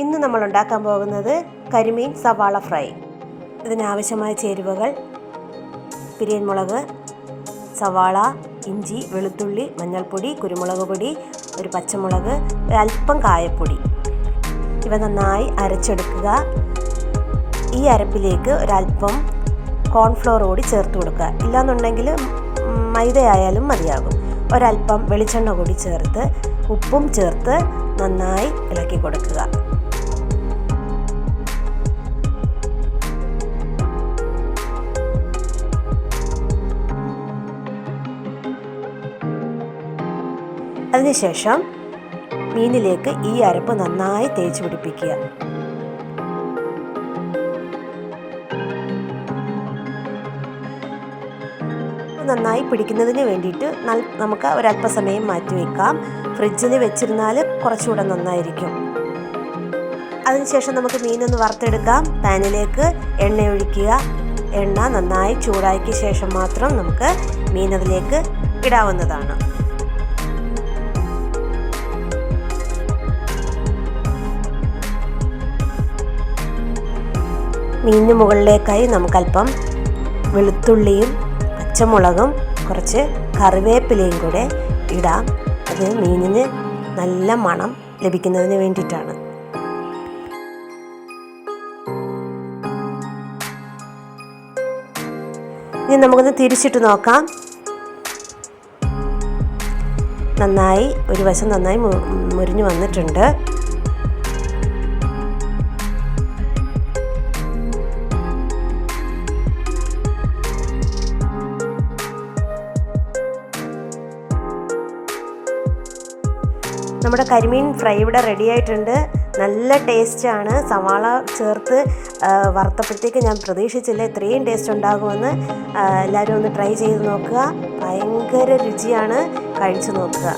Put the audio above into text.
ഇന്ന് നമ്മൾ ഉണ്ടാക്കാൻ പോകുന്നത് കരിമീൻ സവാള ഫ്രൈ. ഇതിനാവശ്യമായ ചേരുവകൾ പിരിയൻ മുളക് സവാള ഇഞ്ചി വെളുത്തുള്ളി മഞ്ഞൾപ്പൊടി കുരുമുളക് പൊടി ഒരു പച്ചമുളക് അല്പം കായപ്പൊടി. ഇവ നന്നായി അരച്ചെടുക്കുക. ഈ അരപ്പിലേക്ക് ഒരല്പം കോൺഫ്ലോർ കൂടി ചേർത്ത് കൊടുക്കുക. ഇല്ലാന്നുണ്ടെങ്കിൽ മൈദയായാലും മതിയാകും. ഒരല്പം വെളിച്ചെണ്ണ കൂടി ചേർത്ത് ഉപ്പും ചേർത്ത് നന്നായി ഇളക്കി കൊടുക്കുക. അതിനുശേഷം മീനിലേക്ക് ഈ അരപ്പ് നന്നായി തേച്ച് പിടിപ്പിക്കുക. നന്നായി പിടിക്കുന്നതിന് വേണ്ടിയിട്ട് നമുക്ക് ഒരല്പസമയം മാറ്റി വെക്കാം. ഫ്രിഡ്ജിൽ വെച്ചിരുന്നാൽ കുറച്ചുകൂടെ നന്നായിരിക്കും. അതിനുശേഷം നമുക്ക് മീനൊന്ന് വറുത്തെടുക്കാം. പാനിലേക്ക് എണ്ണ ഒഴിക്കുക. എണ്ണ നന്നായി ചൂടാക്കിയ ശേഷം മാത്രം നമുക്ക് മീൻ അതിലേക്ക് ഇടാവുന്നതാണ്. മീനിന് മുകളിലേക്കായി നമുക്കല്പം വെളുത്തുള്ളിയും പച്ചമുളകും കുറച്ച് കറിവേപ്പിലയും കൂടെ ഇടാം. അത് മീനിന് നല്ല മണം ലഭിക്കുന്നതിന് വേണ്ടിയിട്ടാണ്. ഇനി നമുക്കൊന്ന് തിരിച്ചിട്ട് നോക്കാം. നന്നായി ഒരു വശം നന്നായി മുരിഞ്ഞു വന്നിട്ടുണ്ട്. നമ്മുടെ കരിമീൻ ഫ്രൈ ഇവിടെ റെഡി ആയിട്ടുണ്ട്. നല്ല ടേസ്റ്റാണ് സവാള ചേർത്ത് വറുത്തപ്പോഴത്തേക്ക് ഞാൻ പ്രതീക്ഷിച്ചില്ല ഇത്രയും ടേസ്റ്റ് ഉണ്ടാകുമെന്ന്. എല്ലാവരും ഒന്ന് ട്രൈ ചെയ്ത് നോക്കുക. ഭയങ്കര രുചിയാണ്. കഴിച്ചു നോക്കുക.